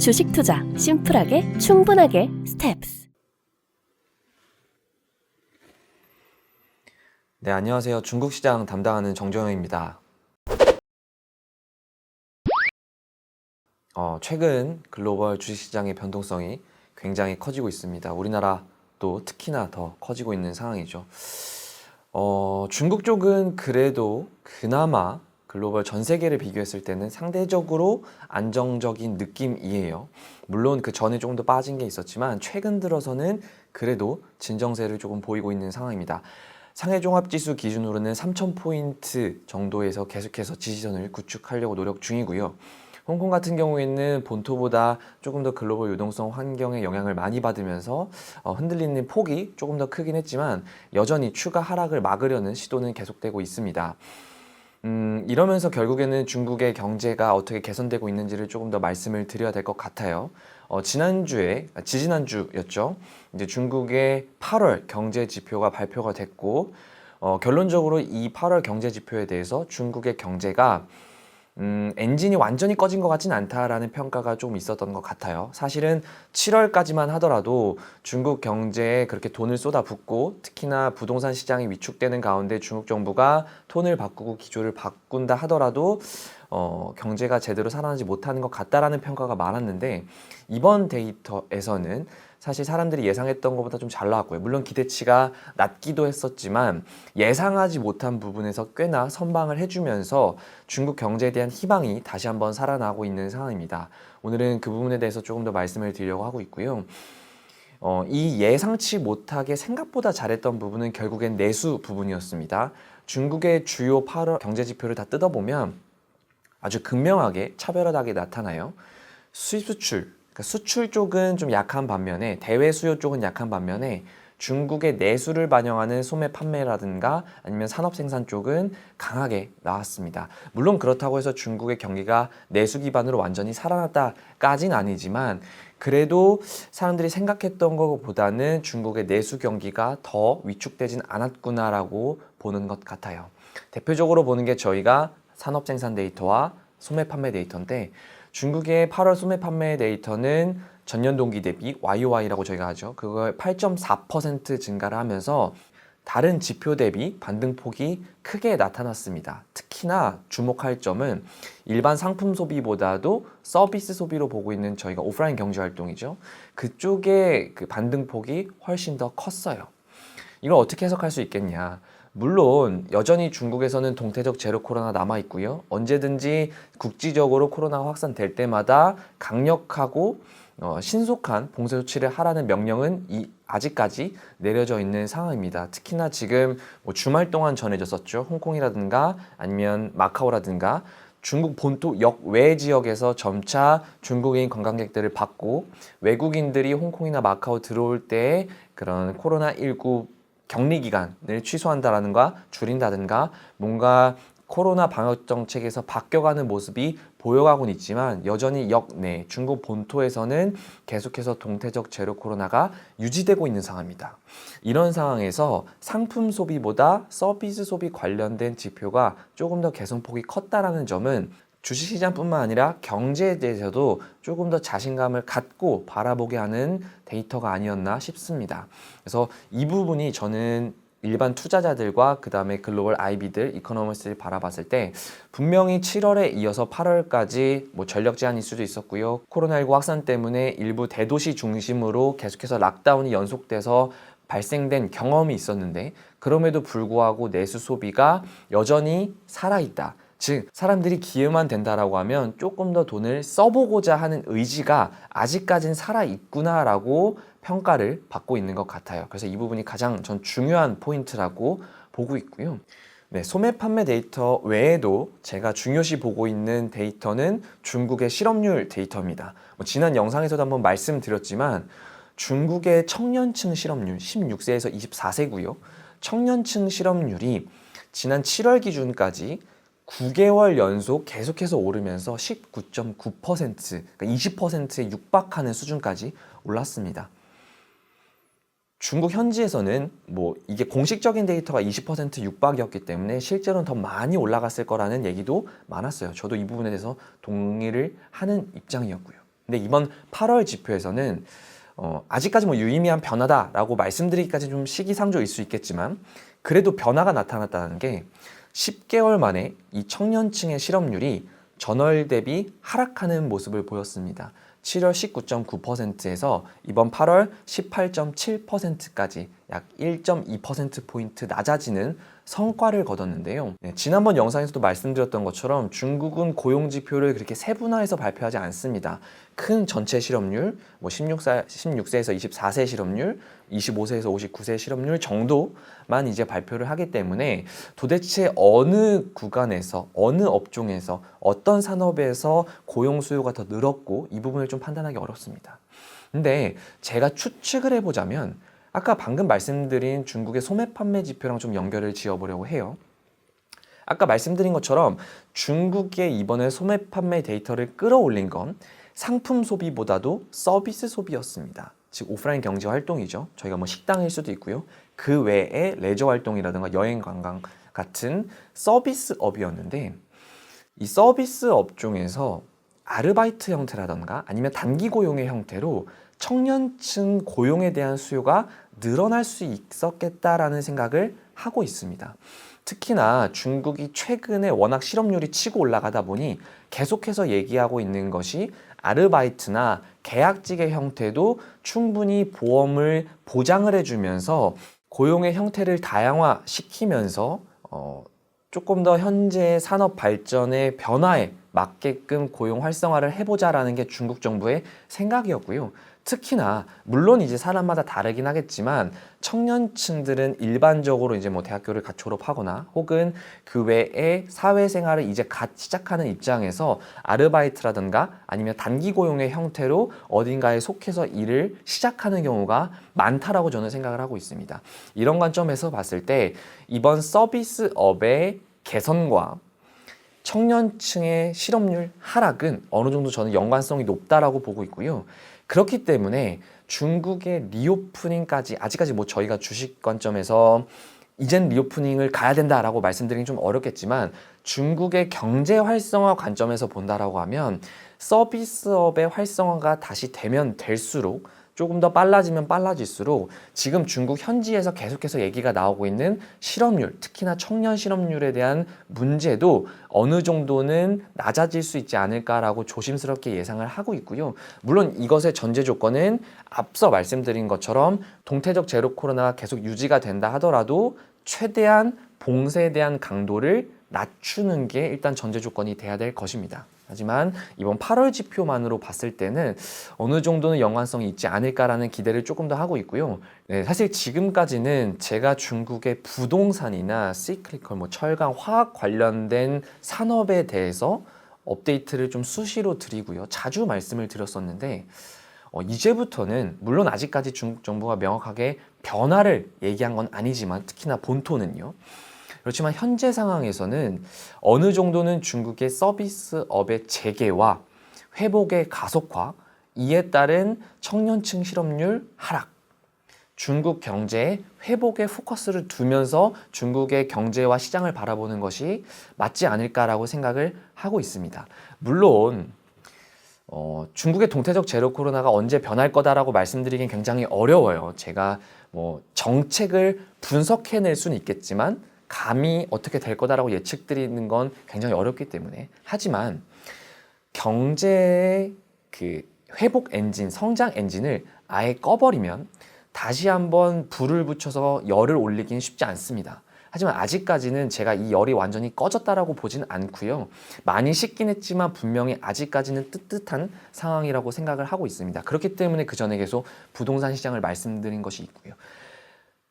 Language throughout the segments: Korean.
주식 투자 심플하게 충분하게 스텝스. 네, 안녕하세요. 중국 시장 담당하는 정정영입니다. 어, 최근 글로벌 주식 시장의 변동성이 굉장히 커지고 있습니다. 우리나라도 특히나 더 커지고 있는 상황이죠. 어, 중국 쪽은 그래도 그나마 글로벌 전 세계를 비교했을 때는 상대적으로 안정적인 느낌이에요. 물론 그 전에 조금 더 빠진 게 있었지만 최근 들어서는 그래도 진정세를 조금 보이고 있는 상황입니다. 상해 종합지수 기준으로는 3,000포인트 정도에서 계속해서 지지선을 구축하려고 노력 중이고요. 홍콩 같은 경우에는 본토보다 조금 더 글로벌 유동성 환경의 영향을 많이 받으면서 어, 흔들리는 폭이 조금 더 크긴 했지만 여전히 추가 하락을 막으려는 시도는 계속되고 있습니다. 음, 이러면서 결국에는 중국의 경제가 어떻게 개선되고 있는지를 조금 더 말씀을 드려야 될 것 같아요. 어, 지난주에, 아, 지지난주였죠. 이제 중국의 8월 경제 지표가 발표가 됐고, 어, 결론적으로 이 8월 경제 지표에 대해서 중국의 경제가 음, 엔진이 완전히 꺼진 것 같진 않다라는 평가가 좀 있었던 것 같아요. 사실은 7월까지만 하더라도 중국 경제에 그렇게 돈을 쏟아붓고 특히나 부동산 시장이 위축되는 가운데 중국 정부가 톤을 바꾸고 기조를 바꾼다 하더라도 어, 경제가 제대로 살아나지 못하는 것 같다라는 평가가 많았는데 이번 데이터에서는 사실 사람들이 예상했던 것보다 좀 잘 나왔고요. 물론 기대치가 낮기도 했었지만 예상하지 못한 부분에서 꽤나 선방을 해주면서 중국 경제에 대한 희망이 다시 한번 살아나고 있는 상황입니다. 오늘은 그 부분에 대해서 조금 더 말씀을 드리려고 하고 있고요. 어, 이 예상치 못하게 생각보다 잘했던 부분은 결국엔 내수 부분이었습니다. 중국의 주요 8월 경제 지표를 다 뜯어보면 아주 극명하게 차별화하게 나타나요. 수입 수출, 그러니까 수출 쪽은 좀 약한 반면에 대외 수요 쪽은 약한 반면에 중국의 내수를 반영하는 소매 판매라든가 아니면 산업 생산 쪽은 강하게 나왔습니다. 물론 그렇다고 해서 중국의 경기가 내수 기반으로 완전히 살아났다까진 아니지만 그래도 사람들이 생각했던 것보다는 중국의 내수 경기가 더 위축되진 않았구나라고 보는 것 같아요. 대표적으로 보는 게 저희가 산업 생산 데이터와 소매 판매 데이터인데 중국의 8월 소매 판매 데이터는 전년 동기 대비 YOY라고 저희가 하죠. 그걸 8.4% 증가를 하면서 다른 지표 대비 반등폭이 크게 나타났습니다. 특히나 주목할 점은 일반 상품 소비보다도 서비스 소비로 보고 있는 저희가 오프라인 경제 활동이죠. 그쪽의 그 반등폭이 훨씬 더 컸어요. 이걸 어떻게 해석할 수 있겠냐? 물론 여전히 중국에서는 동태적 제로 코로나 남아 있고요. 언제든지 국지적으로 코로나가 확산될 때마다 강력하고 어, 신속한 봉쇄 조치를 하라는 명령은 이, 아직까지 내려져 있는 상황입니다. 특히나 지금 뭐 주말 동안 전해졌었죠. 홍콩이라든가 아니면 마카오라든가 중국 본토 역외 지역에서 점차 중국인 관광객들을 받고 외국인들이 홍콩이나 마카오 들어올 때 그런 코로나 19 격리 기간을 취소한다라는가 줄인다든가 뭔가 코로나 방역 정책에서 바뀌어가는 모습이 보여가고는 있지만 여전히 역내 중국 본토에서는 계속해서 동태적 제로 코로나가 유지되고 있는 상황입니다. 이런 상황에서 상품 소비보다 서비스 소비 관련된 지표가 조금 더 개선폭이 컸다라는 점은 주식시장뿐만 아니라 경제에 대해서도 조금 더 자신감을 갖고 바라보게 하는 데이터가 아니었나 싶습니다. 그래서 이 부분이 저는 일반 투자자들과 그 다음에 글로벌 IB들, 이코노미스를 바라봤을 때 분명히 7월에 이어서 8월까지 뭐 전력 제한일 수도 있었고요. 코로나19 확산 때문에 일부 대도시 중심으로 계속해서 락다운이 연속돼서 발생된 경험이 있었는데 그럼에도 불구하고 내수 소비가 여전히 살아있다. 즉 사람들이 기회만 된다라고 하면 조금 더 돈을 써보고자 하는 의지가 아직까진 살아 있구나라고 평가를 받고 있는 것 같아요. 그래서 이 부분이 가장 전 중요한 포인트라고 보고 있고요. 네, 소매 판매 데이터 외에도 제가 중요시 보고 있는 데이터는 중국의 실업률 데이터입니다. 뭐 지난 영상에서도 한번 말씀드렸지만 중국의 청년층 실업률 16세에서 24세고요. 청년층 실업률이 지난 7월 기준까지 9개월 연속 계속해서 오르면서 19.9% 그러니까 20%에 육박하는 수준까지 올랐습니다. 중국 현지에서는 뭐 이게 공식적인 데이터가 20% 육박이었기 때문에 실제로는 더 많이 올라갔을 거라는 얘기도 많았어요. 저도 이 부분에 대해서 동의를 하는 입장이었고요. 근데 이번 8월 지표에서는 어, 아직까지 뭐 유의미한 변화다라고 말씀드리기까지 좀 시기상조일 수 있겠지만 그래도 변화가 나타났다는 게 10개월 만에 이 청년층의 실업률이 전월 대비 하락하는 모습을 보였습니다. 7월 19.9%에서 이번 8월 18.7%까지 약 1.2%포인트 낮아지는 성과를 거뒀는데요. 네, 지난번 영상에서도 말씀드렸던 것처럼 중국은 고용 지표를 그렇게 세분화해서 발표하지 않습니다. 큰 전체 실업률, 뭐 16세, 16세에서 24세 실업률, 25세에서 59세 실업률 정도만 이제 발표를 하기 때문에 도대체 어느 구간에서, 어느 업종에서, 어떤 산업에서 고용 수요가 더 늘었고 이 부분을 좀 판단하기 어렵습니다. 근데 제가 추측을 해보자면 아까 방금 말씀드린 중국의 소매 판매 지표랑 좀 연결을 지어보려고 해요. 아까 말씀드린 것처럼 중국의 이번에 소매 판매 데이터를 끌어올린 건 상품 소비보다도 서비스 소비였습니다. 즉 오프라인 경제 활동이죠. 저희가 뭐 식당일 수도 있고요. 그 외에 레저 활동이라든가 여행 관광 같은 서비스 업이었는데 이 서비스 업종에서 아르바이트 형태라던가 아니면 단기 고용의 형태로 청년층 고용에 대한 수요가 늘어날 수 있었겠다라는 생각을 하고 있습니다. 특히나 중국이 최근에 워낙 실업률이 치고 올라가다 보니 계속해서 얘기하고 있는 것이 아르바이트나 계약직의 형태도 충분히 보험을 보장을 해주면서 고용의 형태를 다양화시키면서 어, 조금 더 현재 산업 발전의 변화에 맞게끔 고용 활성화를 해보자라는 게 중국 정부의 생각이었고요. 특히나 물론 이제 사람마다 다르긴 하겠지만 청년층들은 일반적으로 이제 뭐 대학교를 갓 졸업하거나 혹은 그 외에 사회생활을 이제 갓 시작하는 입장에서 아르바이트라든가 아니면 단기 고용의 형태로 어딘가에 속해서 일을 시작하는 경우가 많다라고 저는 생각을 하고 있습니다. 이런 관점에서 봤을 때 이번 서비스업의 개선과 청년층의 실업률 하락은 어느 정도 저는 연관성이 높다라고 보고 있고요. 그렇기 때문에 중국의 리오프닝까지 아직까지 뭐 저희가 주식 관점에서 이젠 리오프닝을 가야 된다라고 말씀드리긴 좀 어렵겠지만 중국의 경제 활성화 관점에서 본다라고 하면 서비스업의 활성화가 다시 되면 될수록 조금 더 빨라지면 빨라질수록 지금 중국 현지에서 계속해서 얘기가 나오고 있는 실업률, 특히나 청년 실업률에 대한 문제도 어느 정도는 낮아질 수 있지 않을까라고 조심스럽게 예상을 하고 있고요. 물론 이것의 전제 조건은 앞서 말씀드린 것처럼 동태적 제로 코로나가 계속 유지가 된다 하더라도 최대한 봉쇄에 대한 강도를 낮추는 게 일단 전제 조건이 돼야 될 것입니다. 하지만 이번 8월 지표만으로 봤을 때는 어느 정도는 연관성이 있지 않을까라는 기대를 조금 더 하고 있고요. 네, 사실 지금까지는 제가 중국의 부동산이나 시클리컬, 뭐 철강, 화학 관련된 산업에 대해서 업데이트를 좀 수시로 드리고요. 자주 말씀을 드렸었는데 어, 이제부터는 물론 아직까지 중국 정부가 명확하게 변화를 얘기한 건 아니지만 특히나 본토는요. 그렇지만 현재 상황에서는 어느 정도는 중국의 서비스업의 재개와 회복의 가속화, 이에 따른 청년층 실업률 하락, 중국 경제의 회복에 포커스를 두면서 중국의 경제와 시장을 바라보는 것이 맞지 않을까라고 생각을 하고 있습니다. 물론 어, 중국의 동태적 제로 코로나가 언제 변할 거다라고 말씀드리긴 굉장히 어려워요. 제가 뭐 정책을 분석해낼 수는 있겠지만 감히 어떻게 될 거다라고 예측드리는 건 굉장히 어렵기 때문에 하지만 경제의 그 회복 엔진, 성장 엔진을 아예 꺼버리면 다시 한번 불을 붙여서 열을 올리긴 쉽지 않습니다. 하지만 아직까지는 제가 이 열이 완전히 꺼졌다라고 보진 않고요. 많이 식긴 했지만 분명히 아직까지는 뜨뜻한 상황이라고 생각을 하고 있습니다. 그렇기 때문에 그 전에 계속 부동산 시장을 말씀드린 것이 있고요.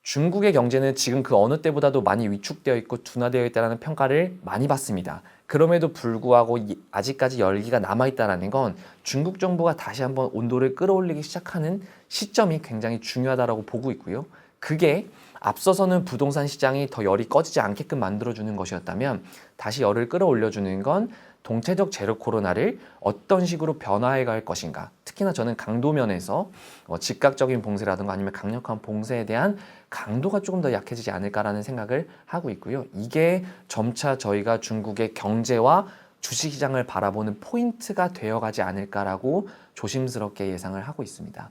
중국의 경제는 지금 그 어느 때보다도 많이 위축되어 있고 둔화되어 있다는 평가를 많이 받습니다. 그럼에도 불구하고 아직까지 열기가 남아있다는 건 중국 정부가 다시 한번 온도를 끌어올리기 시작하는 시점이 굉장히 중요하다고 보고 있고요. 그게 앞서서는 부동산 시장이 더 열이 꺼지지 않게끔 만들어주는 것이었다면 다시 열을 끌어올려주는 건 동체적 제로 코로나를 어떤 식으로 변화해 갈 것인가. 특히나 저는 강도면에서 어, 즉각적인 봉쇄라든가 아니면 강력한 봉쇄에 대한 강도가 조금 더 약해지지 않을까라는 생각을 하고 있고요. 이게 점차 저희가 중국의 경제와 주식시장을 바라보는 포인트가 되어가지 않을까라고 조심스럽게 예상을 하고 있습니다.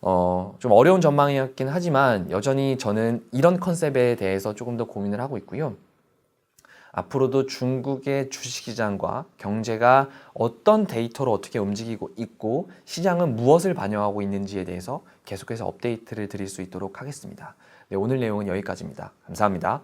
어, 좀 어려운 전망이었긴 하지만 여전히 저는 이런 컨셉에 대해서 조금 더 고민을 하고 있고요. 앞으로도 중국의 주식시장과 경제가 어떤 데이터로 어떻게 움직이고 있고 시장은 무엇을 반영하고 있는지에 대해서 계속해서 업데이트를 드릴 수 있도록 하겠습니다. 네, 오늘 내용은 여기까지입니다. 감사합니다.